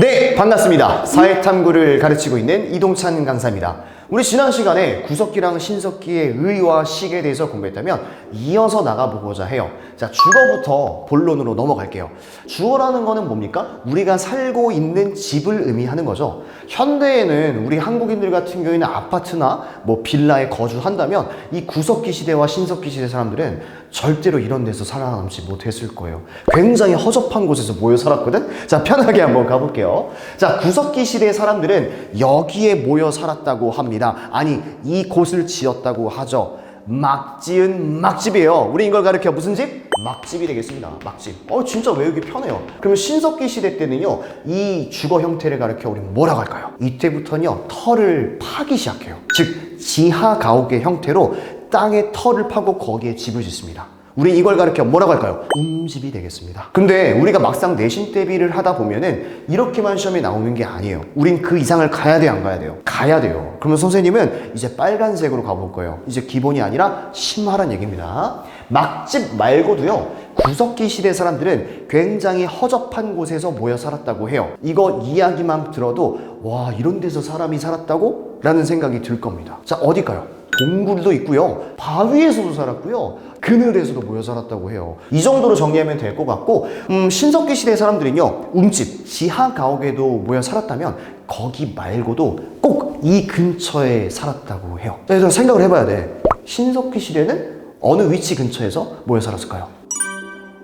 네, 반갑습니다. 사회탐구를 가르치고 있는 이동찬 강사입니다. 우리 지난 시간에 구석기랑 신석기의 의와 식에 대해서 공부했다면 이어서 나가보고자 해요. 자, 주어부터 본론으로 넘어갈게요. 주어라는 거는 뭡니까? 우리가 살고 있는 집을 의미하는 거죠. 현대에는 우리 한국인들 같은 경우에는 아파트나 뭐 빌라에 거주한다면 이 구석기 시대와 신석기 시대 사람들은 절대로 이런 데서 살아남지 못했을 거예요. 굉장히 허접한 곳에서 모여 살았거든? 자, 편하게 한번 가볼게요. 자, 구석기 시대 사람들은 여기에 모여 살았다고 합니다. 아니, 이 곳을 지었다고 하죠. 막 지은 막집이에요. 우리 이걸 가르쳐 무슨 집? 막집이 되겠습니다. 막집. 어, 진짜 외우기 편해요. 그러면 신석기 시대 때는요, 이 주거 형태를 가르쳐 우리 뭐라고 할까요? 이때부터는요, 털을 파기 시작해요. 즉, 지하 가옥의 형태로 땅에 털을 파고 거기에 집을 짓습니다. 우리 이걸 가르쳐 뭐라고 할까요? 음집이 되겠습니다. 근데 우리가 막상 내신 대비를 하다 보면은 이렇게만 시험에 나오는 게 아니에요. 우린 그 이상을 가야 돼요, 안 가야 돼요? 가야 돼요. 그러면 선생님은 이제 빨간색으로 가볼 거예요. 이제 기본이 아니라 심화란 얘기입니다. 막집 말고도요. 구석기 시대 사람들은 굉장히 허접한 곳에서 모여 살았다고 해요. 이거 이야기만 들어도 와 이런 데서 사람이 살았다고? 라는 생각이 들 겁니다. 자 어딜까요? 동굴도 있고요. 바위에서도 살았고요. 그늘에서도 모여 살았다고 해요. 이 정도로 정리하면 될 것 같고, 음, 신석기 시대 사람들은요, 움집, 지하 가옥에도 모여 살았다면, 거기 말고도 꼭 이 근처에 살았다고 해요. 그래서 생각을 해봐야 돼. 신석기 시대는 어느 위치 근처에서 모여 살았을까요?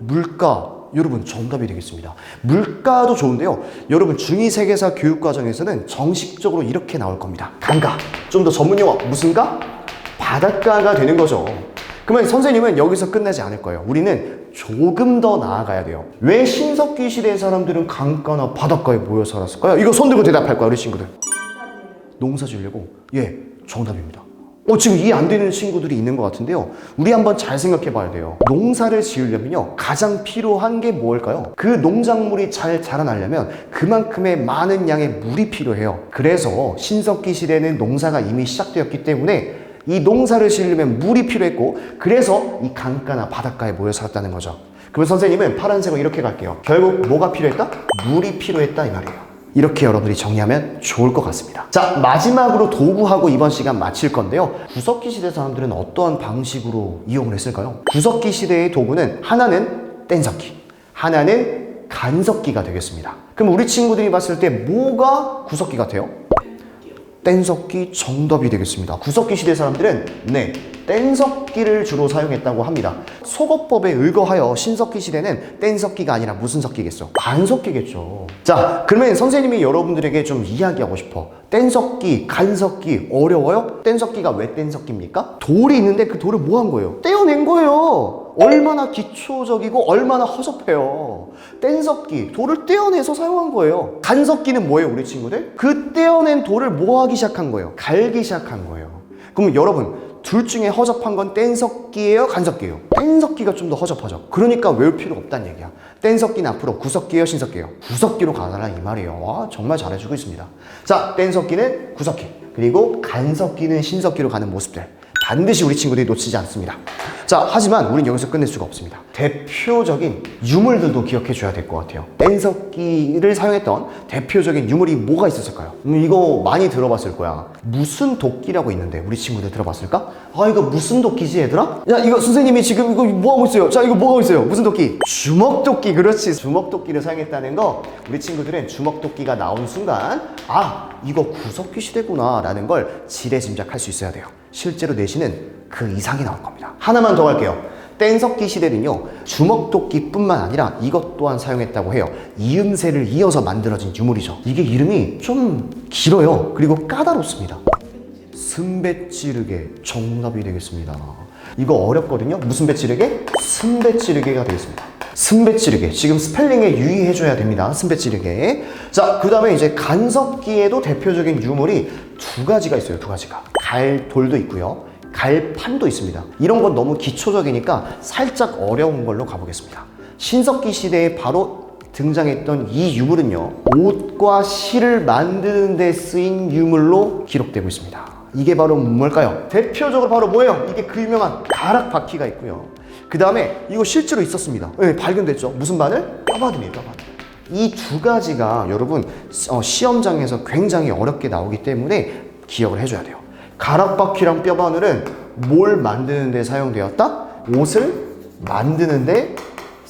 물가 여러분 정답이 되겠습니다. 물가도 좋은데요. 여러분 중2 세계사 교육 과정에서는 정식적으로 이렇게 나올 겁니다. 강가. 좀 더 전문 용어 무슨가? 바닷가가 되는 거죠. 그러면 선생님은 여기서 끝나지 않을 거예요. 우리는 조금 더 나아가야 돼요. 왜 신석기 시대 사람들은 강가나 바닷가에 모여 살았을까요? 이거 손 들고 대답할 거야, 우리 친구들. 농사 지으려고? 예, 정답입니다. 어, 지금 이해 안 되는 친구들이 있는 것 같은데요. 우리 한번 잘 생각해 봐야 돼요. 농사를 지으려면요. 가장 필요한 게 뭘까요? 그 농작물이 잘 자라나려면 그만큼의 많은 양의 물이 필요해요. 그래서 신석기 시대는 농사가 이미 시작되었기 때문에 이 농사를 지으려면 물이 필요했고 그래서 이 강가나 바닷가에 모여 살았다는 거죠. 그러면 선생님은 파란색으로 이렇게 갈게요. 결국 뭐가 필요했다? 물이 필요했다 이 말이에요. 이렇게 여러분들이 정리하면 좋을 것 같습니다. 자, 마지막으로 도구하고 이번 시간 마칠 건데요. 구석기 시대 사람들은 어떠한 방식으로 이용을 했을까요? 구석기 시대의 도구는 하나는 뗀석기, 하나는 간석기가 되겠습니다. 그럼 우리 친구들이 봤을 때 뭐가 구석기 같아요? 뗀석기 정답이 되겠습니다. 구석기 시대 사람들은 네 뗀석기를 주로 사용했다고 합니다. 속어법에 의거하여 신석기 시대는 뗀석기가 아니라 무슨 석기겠어? 간석기겠죠. 자 그러면 선생님이 여러분들에게 좀 이야기하고 싶어. 뗀석기, 간석기 어려워요? 뗀석기가 왜 뗀석기입니까? 돌이 있는데 그 돌을 뭐 한 거예요? 떼어낸 거예요. 얼마나 기초적이고 얼마나 허접해요. 뗀석기, 돌을 떼어내서 사용한 거예요. 간석기는 뭐예요, 우리 친구들? 그 떼어낸 돌을 뭐 하기 시작한 거예요? 갈기 시작한 거예요. 그럼 여러분, 둘 중에 허접한 건 뗀석기예요, 간석기예요? 뗀석기가 좀 더 허접하죠. 그러니까 외울 필요 없다는 얘기야. 뗀석기는 앞으로 구석기예요, 신석기예요? 구석기로 가라 이 말이에요. 와, 정말 잘해주고 있습니다. 자, 뗀석기는 구석기, 그리고 간석기는 신석기로 가는 모습들. 반드시 우리 친구들이 놓치지 않습니다. 자, 하지만 우린 여기서 끝낼 수가 없습니다. 대표적인 유물들도 기억해 줘야 될 것 같아요. 뗀석기를 사용했던 대표적인 유물이 뭐가 있었을까요? 음, 이거 많이 들어봤을 거야. 무슨 도끼라고 있는데 우리 친구들 들어봤을까? 아, 이거 무슨 도끼지, 얘들아? 야, 이거 선생님이 지금 이거 뭐 하고 있어요? 자, 이거 뭐 하고 있어요? 무슨 도끼? 주먹 도끼, 그렇지. 주먹 도끼를 사용했다는 거 우리 친구들은 주먹 도끼가 나온 순간 아, 이거 구석기 시대구나 라는 걸 지레 짐작할 수 있어야 돼요. 실제로 내신은 그 이상이 나올 겁니다. 하나만 더 갈게요. 뗀석기 시대는요, 주먹도끼뿐만 아니라 이것 또한 사용했다고 해요. 이음새를 이어서 만들어진 유물이죠. 이게 이름이 좀 길어요. 그리고 까다롭습니다. 순배찌르개 정답이 되겠습니다. 이거 어렵거든요. 무슨 배찌르개? 순배찌르개가 되겠습니다. 순배찌르개. 지금 스펠링에 유의해줘야 됩니다. 순배찌르개. 자, 그 다음에 이제 간석기에도 대표적인 유물이 두 가지가 있어요. 두 가지가. 갈돌도 있고요. 갈판도 있습니다. 이런 건 너무 기초적이니까 살짝 어려운 걸로 가보겠습니다. 신석기 시대에 바로 등장했던 이 유물은요, 옷과 실을 만드는 데 쓰인 유물로 기록되고 있습니다. 이게 바로 뭘까요? 대표적으로 바로 뭐예요? 이게 그 유명한 가락 바퀴가 있고요. 그 다음에 이거 실제로 있었습니다. 네, 발견됐죠? 무슨 바늘? 뼈바늘이에요, 뼈바늘. 이 두 가지가 여러분 어, 시험장에서 굉장히 어렵게 나오기 때문에 기억을 해줘야 돼요. 가락바퀴랑 뼈바늘은 뭘 만드는 데 사용되었다? 옷을 만드는 데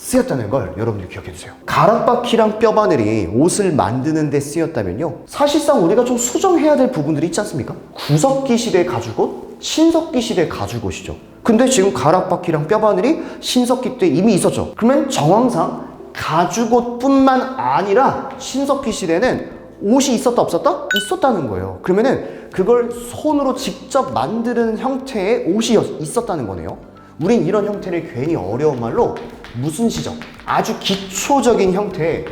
쓰였다는 걸 여러분들 기억해 주세요. 가락바퀴랑 뼈바늘이 옷을 만드는 데 쓰였다면요. 사실상 우리가 좀 수정해야 될 부분들이 있지 않습니까? 구석기 시대 가죽옷, 신석기 시대 가죽옷이죠. 근데 지금 가락바퀴랑 뼈바늘이 신석기 때 이미 있었죠. 그러면 정황상 가죽옷뿐만 아니라 신석기 시대는 옷이 있었다 없었다? 있었다는 거예요. 그러면은 그걸 손으로 직접 만드는 형태의 옷이 있었다는 거네요. 우린 이런 형태를 괜히 어려운 말로 무슨 시적, 아주 기초적인 형태의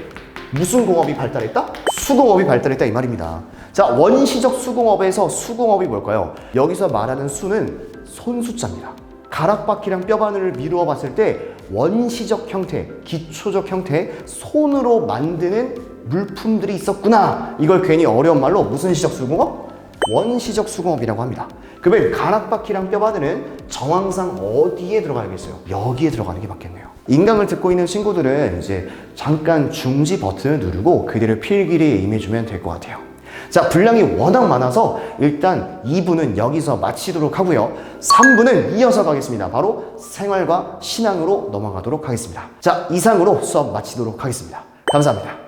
무슨 공업이 발달했다? 수공업이 발달했다 이 말입니다. 자, 원시적 수공업에서 수공업이 뭘까요? 여기서 말하는 수는 손수자입니다. 가락바퀴랑 뼈바늘을 미루어 봤을 때 원시적 형태, 기초적 형태, 손으로 만드는 물품들이 있었구나. 이걸 괜히 어려운 말로 무슨 시적 수공업? 원시적 수공업이라고 합니다. 그러면 가락바퀴랑 뼈바늘은 정황상 어디에 들어가야겠어요? 여기에 들어가는 게 맞겠네요. 인강을 듣고 있는 친구들은 이제 잠깐 중지 버튼을 누르고 그대로 필기를 임해주면 될 것 같아요. 자, 분량이 워낙 많아서 일단 2부는 여기서 마치도록 하고요. 3부는 이어서 가겠습니다. 바로 생활과 신앙으로 넘어가도록 하겠습니다. 자, 이상으로 수업 마치도록 하겠습니다. 감사합니다.